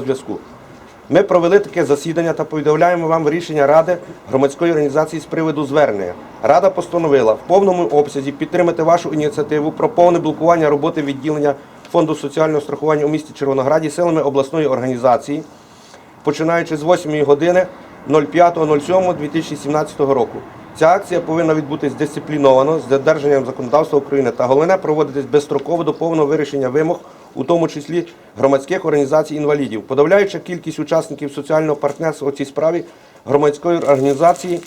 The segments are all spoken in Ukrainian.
зв'язку. Ми провели таке засідання та повідомляємо вам рішення Ради громадської організації з приводу звернення. Рада постановила в повному обсязі підтримати вашу ініціативу про повне блокування роботи відділення Фонду соціального страхування у місті Червонограді силами обласної організації, починаючи з 8 години 05.07.2017 року. Ця акція повинна відбутись дисципліновано з додержанням законодавства України та головне проводитись безстроково до повного вирішення вимог, у тому числі громадських організацій інвалідів. Подавляюча кількість учасників соціального партнерства у цій справі громадської організації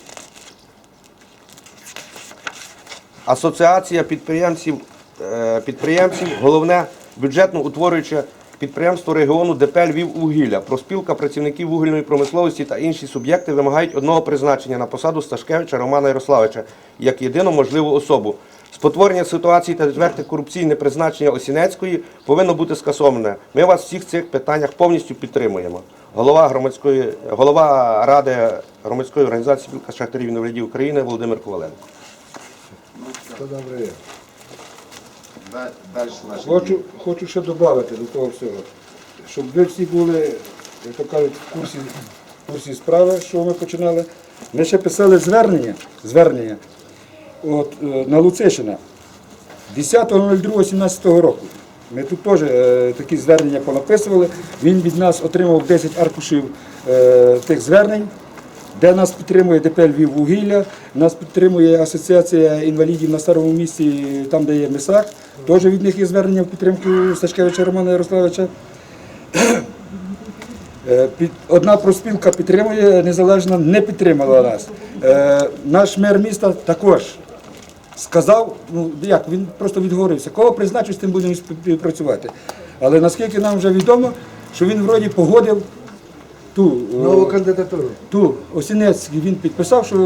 Асоціація підприємців, е, підприємців, головне бюджетно утворююче підприємство регіону ДП Львіввугілля, проспілка працівників вугільної промисловості та інші суб'єкти вимагають одного призначення на посаду Сташкевича Романа Ярославича як єдину можливу особу. Спотворення ситуації та відверте корупційне призначення Осінецької повинно бути скасоване. Ми вас в всіх цих питаннях повністю підтримуємо. Голова громадської голова ради громадської організації «Спілка шахтарів інвалідів України Володимир Коваленко. Це добре. Дальше Хочу, хочу ще додати до того всього, щоб ви всі були, як то кажуть, в курсі, в курсі справи, що ми починали. Ми ще писали звернення, звернення от, е, на Луцишина 10.02.17 року. Ми тут теж е, такі звернення понаписували. Він від нас отримав 10 аркушів е, тих звернень, де нас підтримує ДП вугілля, нас підтримує Асоціація інвалідів на старому місці, там, де є Мисак. Теж від них є звернення в підтримку Сашкевича Романа Ярославовича. Е, Одна проспілка підтримує, незалежна не підтримала нас. Е, Наш мер міста також сказав, ну як, він просто відговорився, кого призначу, з тим будемо співпрацювати. Але наскільки нам вже відомо, що він вроді погодив ту, е, Нову кандидатуру. ту Осінецький він підписав, що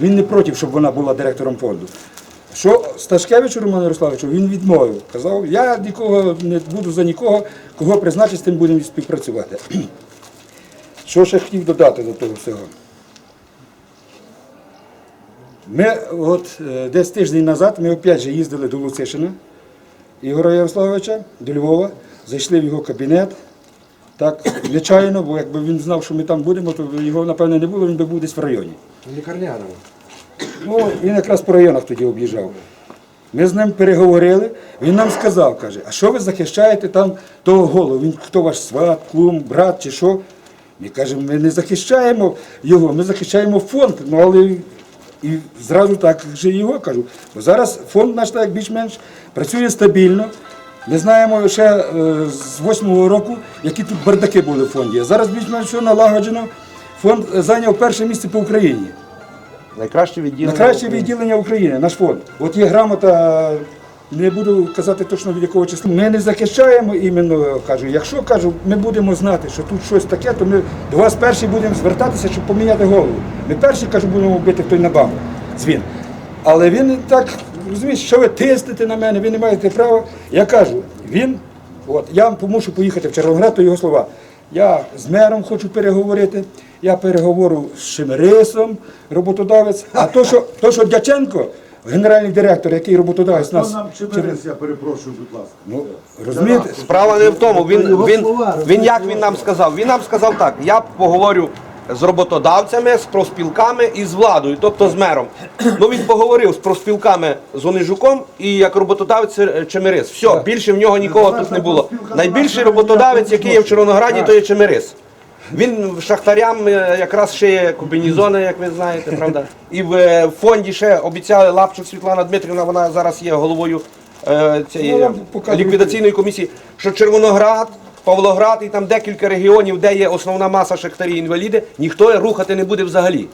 він не проти, щоб вона була директором фонду. Що Сташкевичу Роману Ярославовичу він відмовив. Казав, я нікого не буду за нікого, кого призначить, з тим будемо співпрацювати. Що ще хотів додати до того всього? Ми от е, десь тиждень назад ми опять же їздили до Луцишина Ігоря Ярославовича, до Львова, зайшли в його кабінет. Так, нечайно, бо якби він знав, що ми там будемо, то його, напевно, не було, він би був десь в районі. Лікарняному. Ну, він якраз по районах тоді об'їжджав. Ми з ним переговорили, він нам сказав, каже, а що ви захищаєте там того голову? Він хто ваш сват, кум, брат чи що? Ми кажемо, ми не захищаємо його, ми захищаємо фонд. Ну, але і зразу так же його кажу. Бо зараз фонд наш так більш-менш працює стабільно. Ми знаємо ще е, з восьмого року, які тут бардаки були в фонді. Зараз більш-менш все налагоджено. Фонд е, зайняв перше місце по Україні. Найкраще відділення. Найкраще відділення України, наш фонд. От є грамота, не буду казати точно від якого числа. Ми не захищаємо іменно, кажу. Якщо кажу, ми будемо знати, що тут щось таке, то ми до вас перші будемо звертатися, щоб поміняти голову. Ми перші кажу, будемо бити той на баму, дзвін. Але він так, розумієш, що ви тиснете на мене, ви не маєте права. Я кажу, він, от я мушу поїхати в Червоноград, то його слова. Я з мером хочу переговорити, я переговорю з Шемерисом, роботодавець. А то, що, то, що Дяченко, генеральний директор, який роботодавець нас. нам Чеберес, я перепрошую, будь ласка. Ну, розумієте? Справа не в тому. Він, він, він як він нам сказав? Він нам сказав так: я поговорю з роботодавцями, з профспілками і з владою, тобто з мером. Ну він поговорив з профспілками з Онижуком і як роботодавець е, Чемерис. Все, більше в нього нікого тут не було. Найбільший роботодавець, який є в Червонограді, то є Чемерис. Він шахтарям е, якраз шиє комбінізони, як ви знаєте, правда. І в е, фонді ще обіцяли Лапчук Світлана Дмитрівна, вона зараз є головою е, цієї Ну, ліквідаційної комісії, що Червоноград, Павлоград і там декілька регіонів, де є основна маса шахтарі інваліди, ніхто рухати не буде взагалі.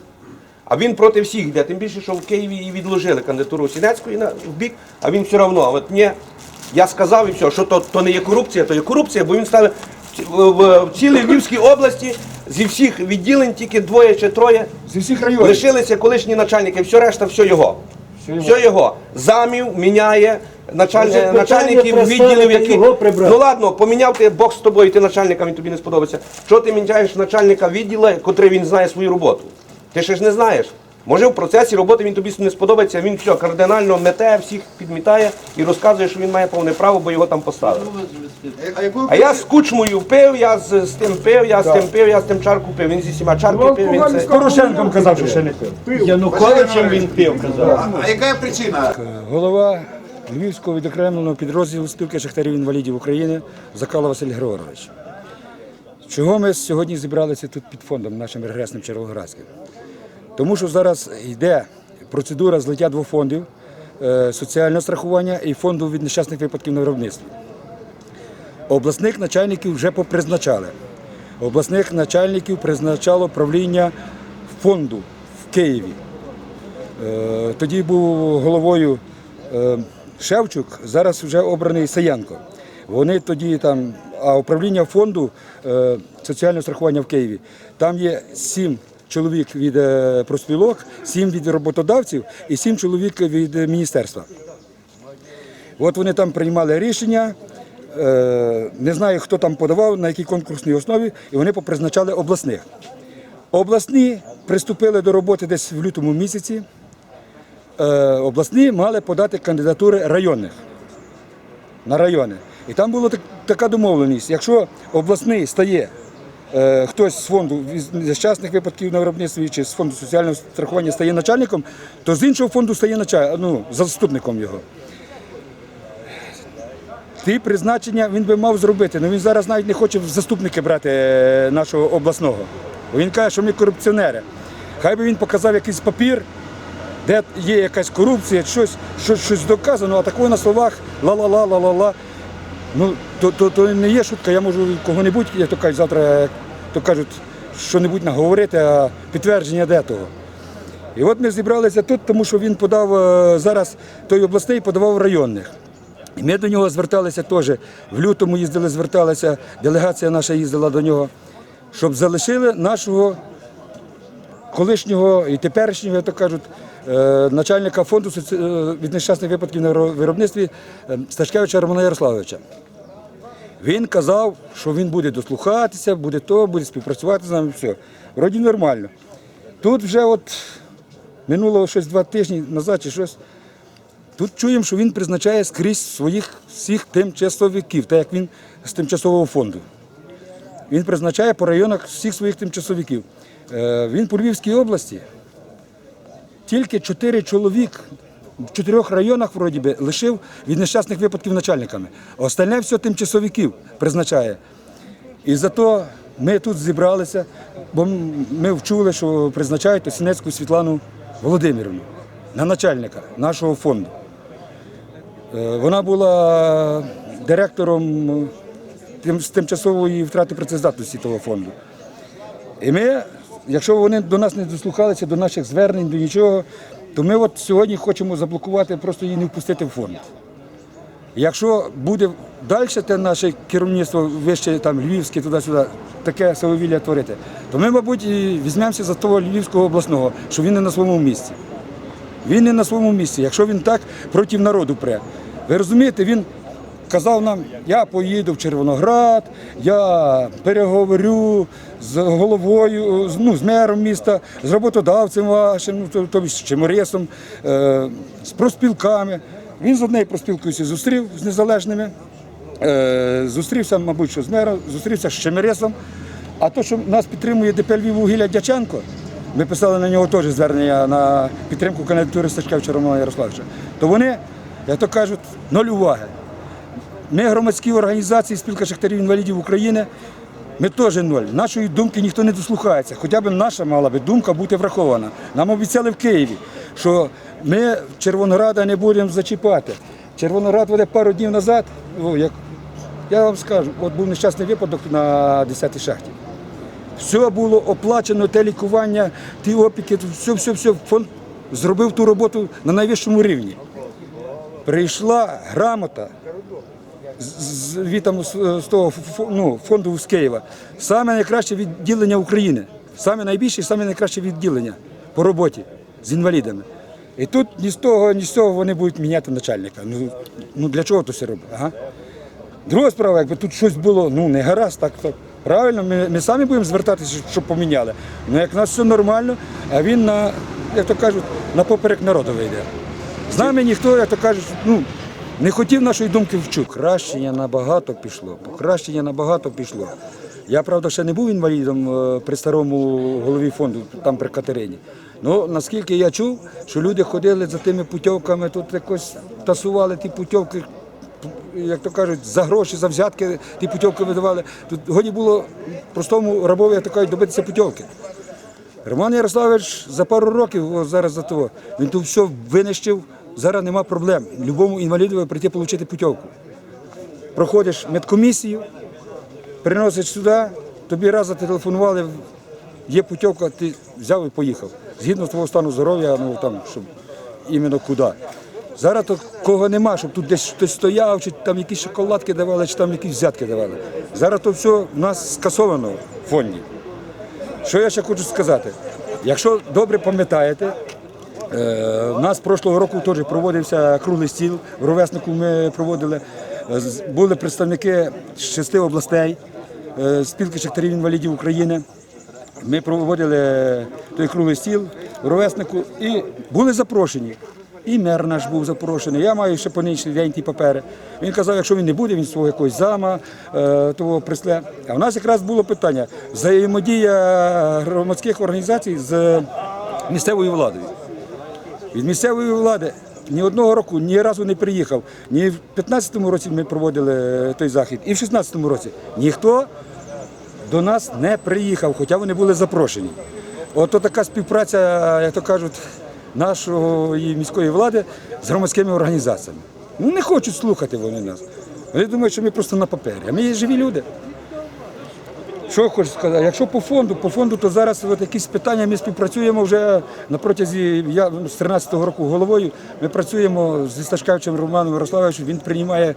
А він проти всіх йде, тим більше, що в Києві і відложили кандидатуру Сінецької на в бік, а він все одно. От ні, я сказав і все, що то, то не є корупція, то є корупція, бо він ставить в, цілій Львівській області зі всіх відділень тільки двоє чи троє Зі всіх районів. лишилися колишні начальники, все решта, все його. Все його. Все його. Замів міняє началь... Питання начальників відділів, які. його прибрати. Ну ладно, поміняв ти Бог з тобою, ти начальника, він тобі не сподобається. Що ти міняєш начальника відділу, котрий він знає свою роботу? Ти ще ж не знаєш. Може в процесі роботи він тобі не сподобається, він все кардинально мете, всіх підмітає і розказує, що він має повне право, бо його там поставили. А я з кучмою впив, я з, з тим пив, я з тим пив, я з тим чарку пив. Він зі всіма чарки пив, він це. З Порошенком казав, що ще не пив. Януковичем він пив, казав. А яка причина? Голова Львівського відокремленого підрозділу спілки шахтарів інвалідів України Закала Василь Григорович. Чого ми сьогодні зібралися тут під фондом нашим регресним Червоградським? Тому що зараз йде процедура злиття двох фондів е, соціального страхування і фонду від нещасних випадків на виробництві. Обласних начальників вже попризначали. Обласних начальників призначало правління фонду в Києві. Е, Тоді був головою е, Шевчук, зараз вже обраний Саянко. Вони тоді там, а управління фонду е, соціального страхування в Києві, там є сім чоловік від профспілок, сім від роботодавців і сім чоловік від міністерства. От вони там приймали рішення. Е, Не знаю, хто там подавав, на якій конкурсній основі, і вони попризначали обласних. Обласні приступили до роботи десь в лютому місяці. Е, Обласні мали подати кандидатури районних на райони. І там була так- така домовленість. Якщо обласний стає е, хтось з фонду нещасних випадків на виробництві чи з фонду соціального страхування стає начальником, то з іншого фонду стає началь... ну, заступником його. Ті призначення він би мав зробити, але він зараз навіть не хоче в заступники брати е, нашого обласного. Він каже, що ми корупціонери. Хай би він показав якийсь папір, де є якась корупція, щось, щось, щось доказано, а такого на словах ла-ла-ла, ла-ла-ла. Ну, то, то, то не є шутка, я можу кого-небудь, як то кажуть, завтра, то кажуть, що-небудь наговорити, а підтвердження де того. І от ми зібралися тут, тому що він подав е, зараз той обласний подавав районних. Ми до нього зверталися теж. В лютому їздили, зверталися, делегація наша їздила до нього, щоб залишили нашого колишнього і теперішнього, як то кажуть, е, начальника фонду е, від нещасних випадків на виробництві е, Сташкевича Романа Ярославовича. Він казав, що він буде дослухатися, буде то, буде співпрацювати з нами, все. Вроді нормально. Тут вже от минуло щось два тижні назад чи щось. Тут чуємо, що він призначає скрізь своїх всіх тимчасовиків, так як він з тимчасового фонду. Він призначає по районах всіх своїх тимчасовиків. Е, Він по Львівській області. Тільки чотири чоловік в чотирьох районах вроді би, лишив від нещасних випадків начальниками. Остальне все тимчасовиків призначає. І зато ми тут зібралися, бо ми вчули, що призначають Осінецьку Світлану Володимирівну на начальника нашого фонду. Е, Вона була директором е, з тимчасової втрати працездатності того фонду. І ми, якщо вони до нас не дослухалися, до наших звернень, до нічого, то ми от сьогодні хочемо заблокувати, просто її не впустити в фонд. Якщо буде далі те наше керівництво вище там Львівське, туди-сюди, таке самовілля творити, то ми, мабуть, і візьмемося за того Львівського обласного, що він не на своєму місці. Він не на своєму місці, якщо він так проти народу пре. Ви розумієте, він казав нам, я поїду в Червоноград, я переговорю з головою, ну, з мером міста, з роботодавцем вашим, ну, то- тобто з Чеморисом, е, з проспілками. Він з однією проспілкою зустрів з незалежними, е, зустрівся, мабуть, що з мером, зустрівся з Чемерисом. А то, що нас підтримує ДП Львів Дяченко, ми писали на нього теж звернення на підтримку кандидатури Сташкевича Романа Ярославовича, то вони, як то кажуть, ноль уваги. Ми громадські організації, спілка шахтарів інвалідів України, ми теж ноль. Нашої думки ніхто не дослухається. Хоча б наша мала би думка бути врахована. Нам обіцяли в Києві, що ми Червонограда не будемо зачіпати. Червоноград буде пару днів назад, о, як я вам скажу, от був нещасний випадок на 10-й шахті. Все було оплачено, те лікування, ті опіки, все, все, все. Фонд зробив ту роботу на найвищому рівні. Прийшла грамота з- від, там, з, того ну, фонду з Києва. Саме найкраще відділення України. Саме найбільше саме найкраще відділення по роботі з інвалідами. І тут ні з того, ні з цього вони будуть міняти начальника. Ну, ну для чого то все робить? Ага. Друга справа, якби тут щось було ну не гаразд, так то правильно, ми, ми самі будемо звертатися, щоб поміняли. Ну як в нас все нормально, а він на як то кажуть, на поперек народу вийде. З нами ніхто, як то кажуть, ну, не хотів нашої думки вчути. Покращення набагато пішло. Покращення набагато пішло. Я, правда, ще не був інвалідом е, при старому голові фонду, там при Катерині. Ну, наскільки я чув, що люди ходили за тими путівками, тут якось тасували ті путівки, як то кажуть, за гроші, за взятки ті путівки видавали. Тут годі було простому рабові, як то кажуть, добитися путівки. Роман Ярославович за пару років, зараз за того, він тут все винищив, зараз нема проблем. Любому інвалідові прийти отримати путівку. Проходиш медкомісію, приносиш сюди, тобі раз зателефонували, є путівка, ти взяв і поїхав. Згідно з твого стану здоров'я, ну там, щоб іменно куди. Зараз то кого нема, щоб тут десь хтось стояв, чи там якісь шоколадки давали, чи там якісь взятки давали. Зараз то все в нас скасовано в фонді. Що я ще хочу сказати? Якщо добре пам'ятаєте, е, у нас прошлого року теж проводився круглий стіл, в ровеснику ми проводили. Е, Були представники з шести областей, е, спілки шахтарів інвалідів України. Ми проводили той круглий стіл в ровеснику і були запрошені. І мер наш був запрошений. Я маю ще по нинішній день ті папери. Він казав, якщо він не буде, він свого якогось зама е, того присле. А в нас якраз було питання взаємодія громадських організацій з місцевою владою. Від місцевої влади ні одного року ні разу не приїхав. Ні в 15-му році ми проводили е, той захід, і в 16-му році ніхто до нас не приїхав, хоча вони були запрошені. От така співпраця, як то кажуть, нашої міської влади з громадськими організаціями. Ну не хочуть слухати вони нас. Вони думають, що ми просто на папері. А ми є живі люди. Що я хочу сказати? Якщо по фонду, по фонду, то зараз от якісь питання ми співпрацюємо вже на протязі я з 13-го року головою. Ми працюємо зі Сташкевичем Романом Ярославовичем. Він приймає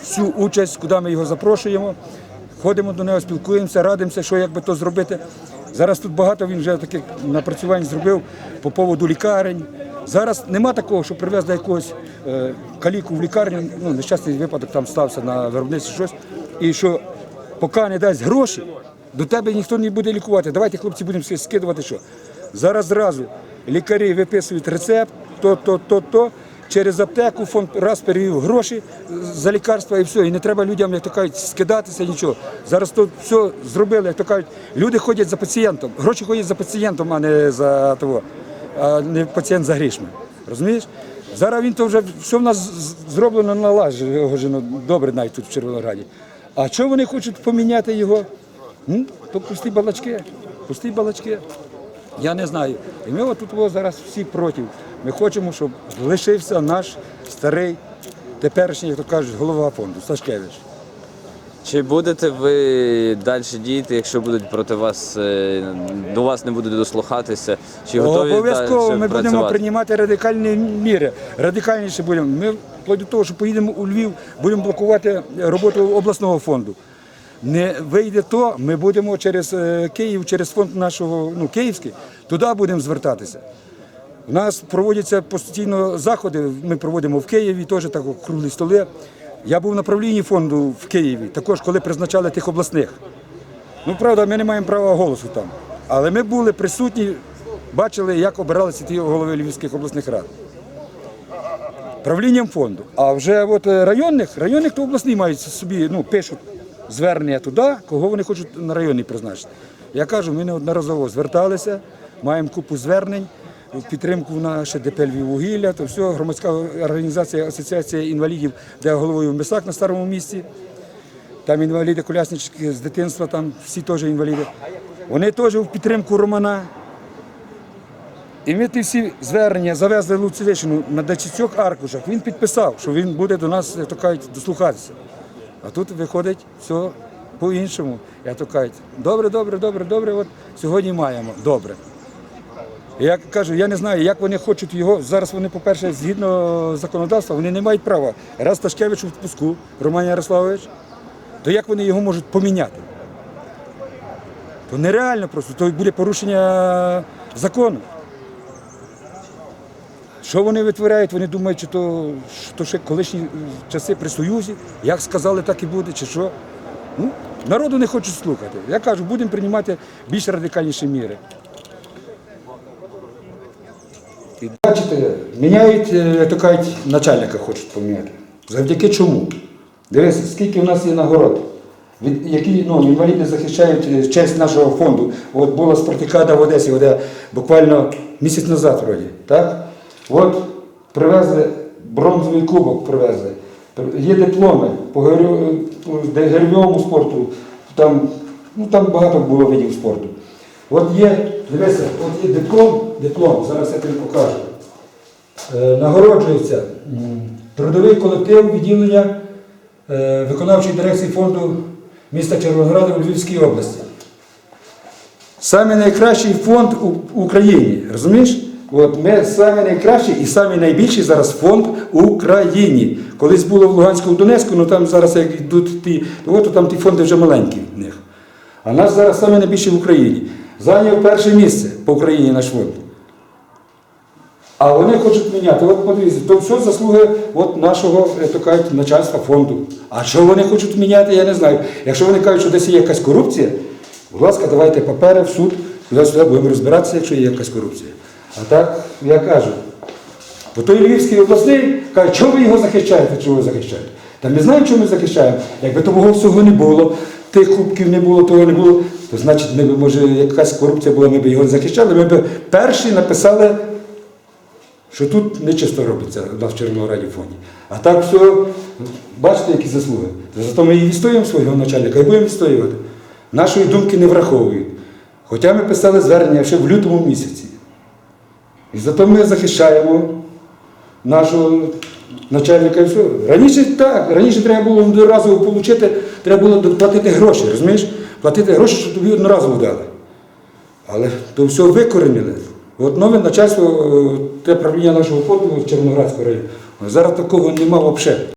всю участь, куди ми його запрошуємо. Ходимо до нього, спілкуємося, радимося, що як би то зробити. Зараз тут багато він вже таких напрацювань зробив по поводу лікарень. Зараз нема такого, що привезли якогось е, каліку в лікарню, ну, нещасний випадок там стався на виробництві щось, і що поки не дасть гроші, до тебе ніхто не буде лікувати. Давайте, хлопці, будемо скидувати, що. Зараз зразу лікарі виписують рецепт, то, то, то, то. Через аптеку фонд раз перевів гроші за лікарства і все. І не треба людям, як то кажуть, скидатися, нічого. Зараз то все зробили, як то кажуть, люди ходять за пацієнтом. Гроші ходять за пацієнтом, а не за того, а не пацієнт за грішми. Розумієш? Зараз він то вже все в нас зроблено налагоджено добре навіть тут в Червонограді. А що вони хочуть поміняти його? М? То пусті балачки. Пусті балачки. Я не знаю. І ми отут зараз всі проти. Ми хочемо, щоб лишився наш старий, теперішній, як то кажуть, голова фонду Сашкевич. Чи будете ви далі діяти, якщо будуть проти вас, е, до вас не будуть дослухатися? Чи готові Обов'язково далі ми будемо працювати? приймати радикальні міри. Радикальніше будемо. Ми вплоть до того, що поїдемо у Львів, будемо блокувати роботу обласного фонду. Не вийде то, ми будемо через е, Київ, через фонд нашого ну, Київський, туди будемо звертатися. У нас проводяться постійно заходи. Ми проводимо в Києві, теж так круглі столи. Я був на правлінні фонду в Києві, також коли призначали тих обласних. Ну, правда, ми не маємо права голосу там. Але ми були присутні, бачили, як обиралися ті голови Львівських обласних рад. Правлінням фонду. А вже от е, районних, районних то обласні мають собі, ну, пишуть звернення туди, кого вони хочуть на районний призначити. Я кажу, ми неодноразово зверталися, маємо купу звернень в підтримку наше ДП «Львіввугілля», то все, громадська організація Асоціація інвалідів, де головою Мисак на старому місці. Там інваліди коляснички з дитинства, там всі теж інваліди. Вони теж в підтримку Романа. І ми ті всі звернення завезли Луцевичину на дачицьок аркушах. Він підписав, що він буде до нас, як то кажуть, дослухатися. А тут виходить все по-іншому. Я то кажуть, добре, добре, добре, добре, от сьогодні маємо. Добре. Я кажу, я не знаю, як вони хочуть його. Зараз вони, по-перше, згідно законодавства, вони не мають права. Раз Ташкевич у відпуску, Роман Ярославович, то як вони його можуть поміняти? То нереально просто, то буде порушення закону. Що вони витворяють? Вони думають, чи то, то ще колишні часи при Союзі, як сказали, так і буде, чи що. Ну, народу не хочуть слухати. Я кажу, будемо приймати більш радикальніші міри. Бачите, міняють, е, то кажуть, начальника хочуть поміняти. Завдяки чому? Дивіться, скільки в нас є нагород, від, які ну, інваліди захищають е, честь нашого фонду. От була спартакіада в Одесі, де буквально місяць назад вроді. Так? От привезли бронзовий кубок привезли. Є дипломи по гирьо- по гирьовому спорту, там, ну, там багато було видів спорту. От є, дивися, от є диплом, диплом, зараз я тобі покажу. Е, Нагороджується трудовий колектив відділення е, виконавчої дирекції фонду міста Червонограда у Львівській області. Саме найкращий фонд у Україні, розумієш? От ми саме найкращий і саме найбільший зараз фонд у Україні. Колись було в Луганську, в Донецьку, ну там зараз як йдуть ті, то от там ті фонди вже маленькі в них. А наш зараз саме найбільший в Україні. Зайняв перше місце по Україні наш фонд. А вони хочуть міняти. От подивіться, то все заслуги от нашого, то кажуть, начальства фонду. А що вони хочуть міняти, я не знаю. Якщо вони кажуть, що десь є якась корупція, будь ласка, давайте папери в суд, туди будемо розбиратися, якщо є якась корупція. А так, я кажу, бо той Львівський обласний каже, чого ви його захищаєте, чого ви захищаєте? Та ми знаємо, чого ми захищаємо. Якби того всього не було, тих кубків не було, того не було, то значить, ми б, може, якась корупція була, ми б його не захищали, ми б перші написали що тут нечисто робиться у нас в Червонограді фоні. А так все, бачите, які заслуги. Зато ми і відстоюємо свого начальника і будемо відстоювати. Нашої думки не враховують. Хоча ми писали звернення ще в лютому місяці. І зато ми захищаємо нашого начальника. Раніше так, раніше треба було одноразово отримати, треба було платити гроші, розумієш? Платити гроші, щоб тобі одноразово дали. Але то все викоренили. От нове начальство, е, те правління нашого фонду в Червоноградського районі. Зараз такого нема взагалі.